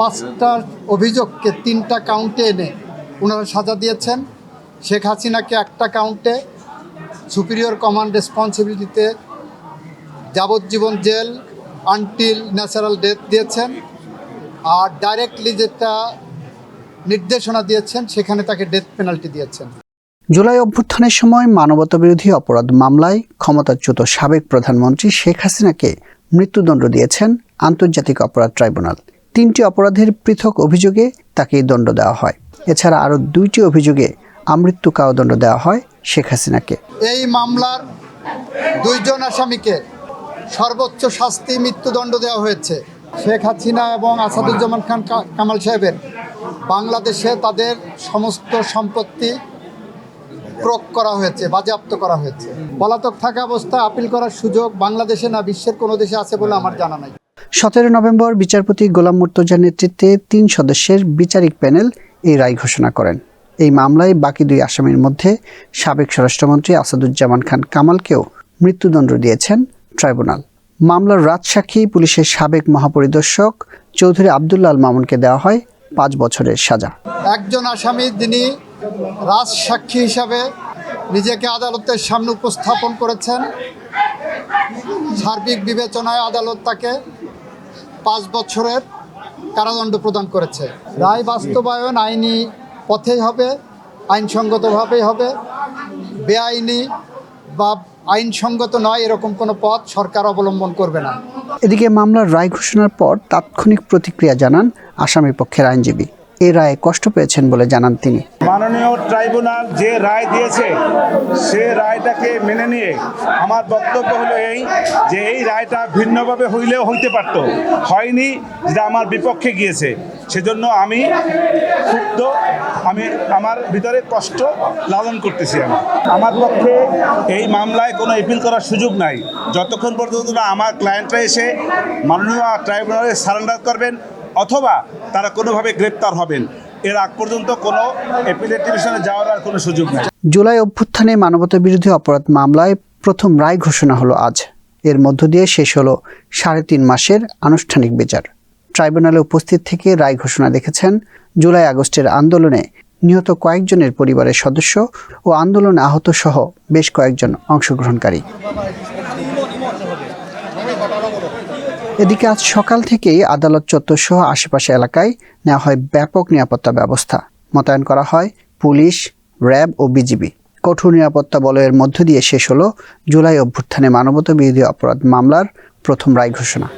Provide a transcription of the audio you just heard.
পাঁচটা অভিযোগকে তিনটা কাউন্টে এনে ওনারা সাজা দিয়েছেন। শেখ হাসিনাকে একটা কাউন্টে সুপিরিয়র কমান্ড রেসপন্সিবিলিটিতে যাবজ্জীবন জেল আনটিল ন্যাচারাল ডেথ দিয়েছেন আর ডাইরেক্টলি যেটা নির্দেশনা দিয়েছেন, সেখানে তাকে ডেথ পেনাল্টি দিয়েছেন। জুলাই অভ্যুত্থানের সময় মানবতাবিরোধী অপরাধ মামলায় ক্ষমতাচ্যুত সাবেক প্রধানমন্ত্রী শেখ হাসিনাকে মৃত্যুদণ্ড দিয়েছেন আন্তর্জাতিক অপরাধ ট্রাইব্যুনাল। তিনটি অপরাধের পৃথক অভিযোগে তাকে দণ্ড দেওয়া হয়। এছাড়া আরও দুইটি অভিযোগে আমৃত্যু কারাদণ্ড দেওয়া হয় শেখ হাসিনাকে। এই মামলার দুইজন আসামিকে সর্বোচ্চ শাস্তি মৃত্যুদণ্ড দেওয়া হয়েছে। শেখ হাসিনা এবং আসাদুজ্জামান খান কামাল সাহেবের। বাংলাদেশে তাদের সমস্ত সম্পত্তি ক্রোক করা হয়েছে, বাজেয়াপ্ত করা হয়েছে। পলাতক থাকা অবস্থায় আপিল করার সুযোগ বাংলাদেশে না, বিশ্বের কোনো দেশে আছে বলে আমার জানা নাই। সতেরো নভেম্বর বিচারপতি গোলাম মুর্তজার নেতৃত্বে তিন সদস্যের বিচারিক প্যানেল এই রায় ঘোষণা করেন। এই মামলায় বাকি দুই আসামির মধ্যে সাবেক স্বরাষ্ট্রমন্ত্রী আসাদুজ্জামান খান কামালকেও মৃত্যুদণ্ড দিয়েছেন ট্রাইব্যুনাল। মামলার রাজসাক্ষী পুলিশের সাবেক মহাপরিদর্শক চৌধুরী আবদুল্লাল মামুনকে দেওয়া হয় পাঁচ বছরের সাজা। একজন আসামি যিনি রাজসাক্ষী হিসাবে নিজেকে আদালতের সামনে উপস্থাপন করেছেন। সার্বিক বিবেচনায় আদালত তাকে পাঁচ বছরের কারাদণ্ড প্রদান করেছে। রায় বাস্তবায়ন আইনি পথেই হবে, আইনসঙ্গতভাবেই হবে। বেআইনি বা আইনসঙ্গত নয় এরকম কোনো পথ সরকার অবলম্বন করবে না। এদিকে মামলার রায় ঘোষণার পর তাৎক্ষণিক প্রতিক্রিয়া জানান আসামি পক্ষের আইনজীবী। এই রায়ে কষ্ট পেয়েছেন বলে জানান তিনি। মাননীয় ট্রাইব্যুনাল যে রায় দিয়েছে, সে রায়টাকে মেনে নিয়ে আমার বক্তব্য হলো এই যে এই রায়টা ভিন্নভাবে হইলেও হইতে পারত। হয়নি, যেটা আমার বিপক্ষে গিয়েছে। সেজন্য আমি ক্ষুব্ধ, আমি আমার ভিতরে কষ্ট লালন করতেছি আমি। আমার পক্ষে এই মামলায় কোনো এপিল করার সুযোগ নাই। যতক্ষণ পর্যন্ত না আমার ক্লায়েন্টরা এসে মাননীয় ট্রাইব্যুনালে সারেন্ডার করবেন অথবা তারা কোনোভাবে গ্রেপ্তার হবেন। এর আগ পর্যন্ত কোনো ডিভিশনে যাওয়ার আর কোনো সুযোগ নেই। জুলাই অভ্যুত্থানে মানবতা বিরোধী অপরাধ মামলায় প্রথম রায় ঘোষণা হলো আজ। এর মধ্য দিয়ে শেষ হলো সাড়ে তিন মাসের আনুষ্ঠানিক বিচার। ট্রাইব্যুনালে উপস্থিত থেকে রায় ঘোষণা দেখেছেন, জুলাই আগস্টের আন্দোলনে নিহত কয়েকজনের পরিবারের সদস্য ও আন্দোলনে আহত সহ বেশ কয়েকজন অংশগ্রহণকারী। এদিকে আজ সকাল থেকেই আদালত চত্বর সহ আশেপাশে এলাকায় নেওয়া হয় ব্যাপক নিরাপত্তা ব্যবস্থা। মোতায়েন করা হয় পুলিশ, র্যাব ও বিজিবি। কঠোর নিরাপত্তা বলয়ের মধ্য দিয়ে শেষ হলো জুলাই অভ্যুত্থানে মানবতা বিরোধী অপরাধ মামলার প্রথম রায় ঘোষণা।